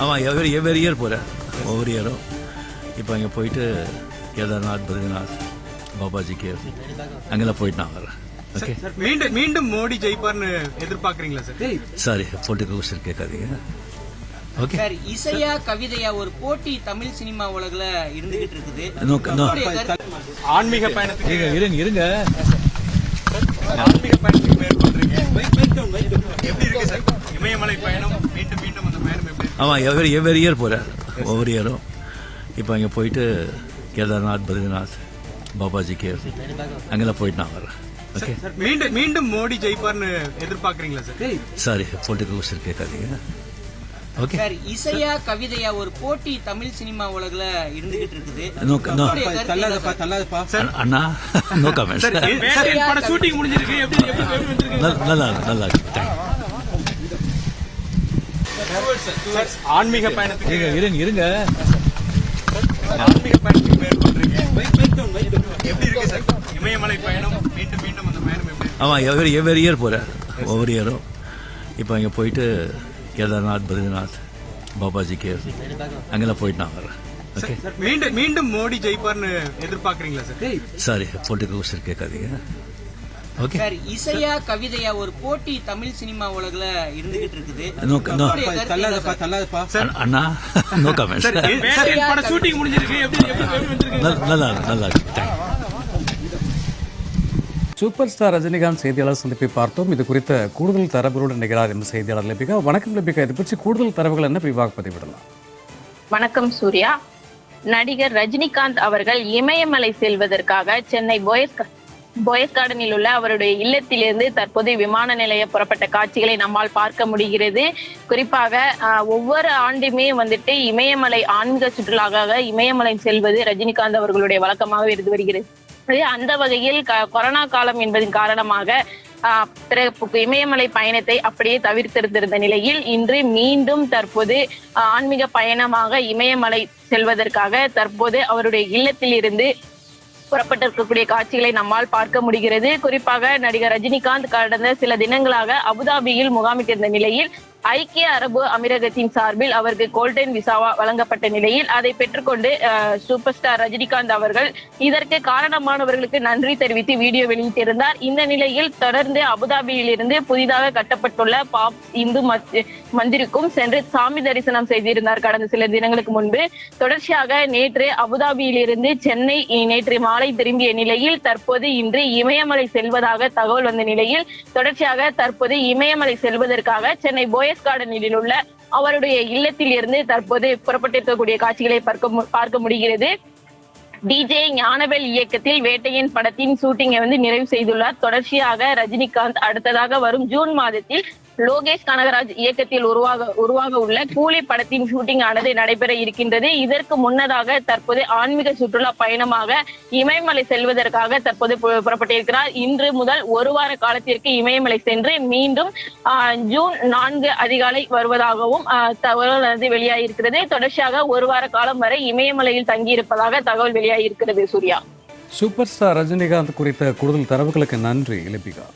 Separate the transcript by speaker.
Speaker 1: ஆமாம் every every year போகிறேன் ஒவ்வொரு இயரும் இப்போ அங்கே போயிட்டு கேதார்நாத் பத்ரிநாத் பாபாஜி கேவ் அங்கெல்லாம் போயிட்டு நான் வரேன் ஓகே
Speaker 2: சார் மீண்டும் மீண்டும் மோடி ஜெயிப்பார்னு எதிர்பார்க்கறீங்களா சார்
Speaker 1: சாரி பொலிட்டிக்கல் கொஸ்டின் கேட்காதீங்க. ஓகே
Speaker 3: சார் இசையா கவிதையா ஒரு போட்டி தமிழ் சினிமா உலகுல இருந்துகிட்டு இருக்குது.
Speaker 2: ஆன்மீக பயணத்துக்கு
Speaker 1: இருங்க இருங்க இருங்க.
Speaker 2: ஆன்மீக பயணத்துக்கு மேற்கொள்றீங்க எப்படி இருக்கு சார் இமயமலை பயணம் மீண்டும் மீண்டும் அந்த பயணம் எப்படி இருக்கு?
Speaker 1: ஆமாம் எவ்வரி எவ்வரி இயர் போகிறேன் ஒவ்வொரு இயரும் இப்போ அங்கே போயிட்டு கேதார்நாத் பத்ரிநாத் பாபாஜி கேவ் அங்கெல்லாம் போயிட்டு நான் வரேன் ஓகே
Speaker 2: மீண்டும் மீண்டும் மோடி ஜெயிப்பார்னு எதிர்பார்க்கறீங்களா சார்
Speaker 1: சாரி பொலிட்டிக்கல் கொஸ்டின் கேட்காதீங்க. ஓகே
Speaker 3: சார் இசையா கவிதையா ஒரு போட்டி தமிழ் சினிமா உலகுல இருந்துகிட்டு இருக்குது?
Speaker 1: அண்ணா நோ கமெண்ட்
Speaker 2: சார் வேட்டையன் படம் ஷூட்டிங் முடிஞ்சிருக்கு எப்படி எப்படி எப்படி வந்திருக்கு
Speaker 1: நல்லா நல்லா தேங்க்ஸ்
Speaker 2: சார் ஆன்மீக பயணத்துக்கு
Speaker 1: இருங்க இருங்க
Speaker 2: ஆன்மீக பயணத்துக்கு மேற்கொள்றீங்க எப்படி இருக்கு சார்? இமயமலை பயணம் மீண்டும் மீண்டும் அந்த பயணம் எப்படி?
Speaker 1: ஆமாம் எவ்வரி எவ்வரி இயர் போகிறேன் ஒவ்வொரு இயரும். இப்போ அங்கே போயிட்டு கேதார்நாத் பத்ரிநாத் பாபாஜி கேவ் அங்கெல்லாம் போயிட்டு நான் வரேன் ஓகே
Speaker 2: மீண்டும் மீண்டும் மோடி ஜெயிப்பார்னு எதிர்பார்க்கறீங்களா சார்?
Speaker 1: சாரி பொலிட்டிக்கல் கொஸ்டின் கேட்காதீங்க.
Speaker 3: சார் இசையா கவிதையா ஒரு போட்டி தமிழ் சினிமா உலகுல இருந்துகிட்டு இருக்குது?
Speaker 1: அண்ணா நோ
Speaker 2: ஷூட்டிங் முடிஞ்சிருக்கு.
Speaker 1: நல்லா நல்லா
Speaker 4: சூப்பர் ஸ்டார் ரஜினிகாந்த் செய்தியாளர் சந்திப்பை பார்த்தோம். இது குறித்த கூடுதல் தரவுகளுடன் நிகழார் என்ற செய்தியாளர் லிபிகா. வணக்கம் லிபிகா. இது பற்றி கூடுதல் தரவுகள் என்ன? விரிவாக பதிவிடலாம்.
Speaker 5: வணக்கம் சூர்யா. நடிகர் ரஜினிகாந்த் அவர்கள் இமயமலை செல்வதற்காக சென்னை போயஸ் போயஸ் கார்டனில் உள்ள அவருடைய இல்லத்திலிருந்து தற்போது விமான நிலைய புறப்பட்ட காட்சிகளை நம்மால் பார்க்க முடிகிறது. குறிப்பாக ஒவ்வொரு ஆண்டுமே வந்துட்டு இமயமலை ஆன்மீக சுற்றுலாவாக இமயமலை செல்வது ரஜினிகாந்த் அவர்களுடைய வழக்கமாக இருந்து வருகிறது. அந்த வகையில் க- கொரோனா காலம் என்பதன் காரணமாக ஆஹ், பிற- இமயமலை பயணத்தை அப்படியே தவிர்த்திருந்திருந்த நிலையில் இன்று மீண்டும் தற்போது ஆஹ், ஆன்மீக பயணமாக இமயமலை செல்வதற்காக தற்போது அவருடைய இல்லத்தில் இருந்து புறப்பட்டிருக்கக்கூடிய காட்சிகளை நம்மால் பார்க்க முடிகிறது. குறிப்பாக நடிகர் ரஜினிகாந்த் கடந்த சில தினங்களாக அபுதாபியில் முகாமிட்டிருந்த நிலையில் ஐக்கிய அரபு அமீரகத்தின் சார்பில் அவருக்கு கோல்டன் விசாவா வழங்கப்பட்ட நிலையில் அதை பெற்றுக்கொண்டு சூப்பர் ஸ்டார் ரஜினிகாந்த் அவர்கள் இதற்கு காரணமானவர்களுக்கு நன்றி தெரிவித்து வீடியோ வெளியிட்டிருந்தார். இந்த நிலையில் தொடர்ந்து அபுதாபியில் இருந்து புதிதாக கட்டப்பட்டுள்ள பாப் இந்து மந்திருக்கும் சென்று சாமி தரிசனம் செய்திருந்தார். கடந்த சில தினங்களுக்கு முன்பு தொடர்ச்சியாக நேற்று அபுதாபியில் இருந்து சென்னை நேற்று மாலை திரும்பிய நிலையில் தற்போது இன்று இமயமலை செல்வதாக தகவல் வந்த நிலையில் தொடர்ச்சியாக தற்போது இமயமலை செல்வதற்காக சென்னை போயஸ் கார்டனில் உள்ள அவருடைய இல்லத்தில் இருந்து தற்போது புறப்பட்டிருக்கக்கூடிய காட்சிகளை பார்க்க மு- பார்க்க முடிகிறது. டிஜே ஞானவேல் இயக்கத்தில் வேட்டையின் படத்தின் ஷூட்டிங்கை வந்து நிறைவு செய்துள்ளார். தொடர்ச்சியாக ரஜினிகாந்த் அடுத்ததாக வரும் ஜூன் மாதத்தில் லோகேஷ் கனகராஜ் இயக்கத்தில் உருவாக உருவாக உள்ள கூலி படத்தின் ஷூட்டிங் ஆனது நடைபெற இருக்கின்றது. இதற்கு முன்னதாக தற்போது ஆன்மீக சுற்றுலா பயணமாக இமயமலை செல்வதற்காக தற்போது புறப்பட்டிருக்கிறார். இன்று முதல் ஒரு வார காலத்திற்கு இமயமலை சென்று மீண்டும் ஜூன் நான்கு அதிகாலை வருவதாகவும் தகவல் வந்து வெளியாகியிருக்கிறது. தொடர்ச்சியாக ஒரு வார காலம் வரை இமயமலையில் தங்கியிருப்பதாக தகவல் வெளியாகியிருக்கிறது சூர்யா.
Speaker 4: சூப்பர் ஸ்டார் ரஜினிகாந்த் குறித்த கூடுதல் தரவுகளுக்கு நன்றி லிபிகா